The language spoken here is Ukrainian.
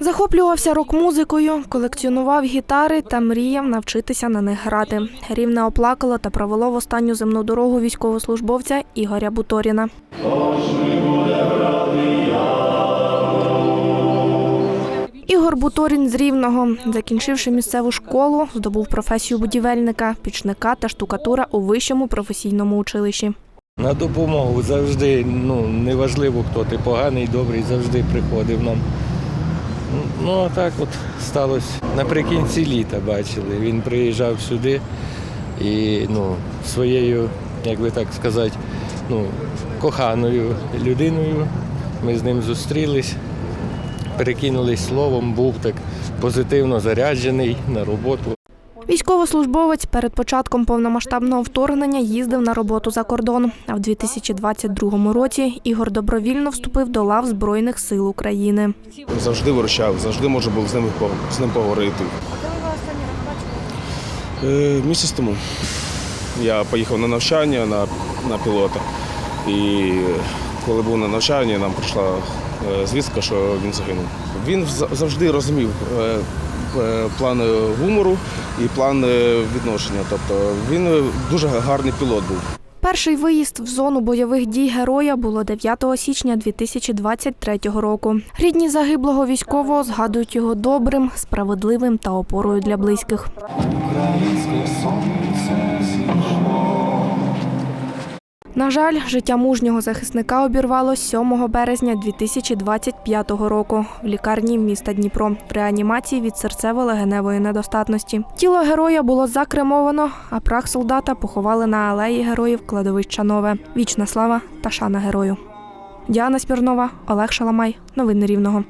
Захоплювався рок-музикою, колекціонував гітари та мріяв навчитися на них грати. Рівне оплакало та провело в останню земну дорогу військовослужбовця Ігоря Буторіна. Ігор Буторін з Рівного, закінчивши місцеву школу, здобув професію будівельника, пічника та штукатура у вищому професійному училищі. На допомогу завжди, ну, неважливо, хто ти поганий, добрий, завжди приходив нам. Ну, а так от сталося наприкінці літа, бачили. Він приїжджав сюди і ну, своєю, як би так сказати, ну, коханою людиною ми з ним зустрілись, перекинулись словом, був так позитивно заряджений на роботу. Військовослужбовець перед початком повномасштабного вторгнення їздив на роботу за кордон. А в 2022 році Ігор добровільно вступив до лав Збройних сил України. Завжди виручав, завжди можна було з ним, з ним поговорити. А коли вона останній Е, Місяць тому я поїхав на навчання на, на пілота. І коли був на навчанні, нам прийшла е, звістка, що він загинув. Він за- завжди розумів е, е, план гумору і план е, відношення. Тобто він е, дуже гарний пілот був. Перший виїзд в зону бойових дій героя було 9 січня 2023 року. Рідні загиблого військового згадують його добрим, справедливим та опорою для близьких. На жаль, життя мужнього захисника обірвалось 7 березня 2025 року в лікарні міста Дніпро в реанімації від серцево-легеневої недостатності. Тіло героя було закремовано, а прах солдата поховали на алеї героїв кладовища Нове. Вічна слава та шана герою. Діана Смірнова, Олег Шаламай. Новини Рівного.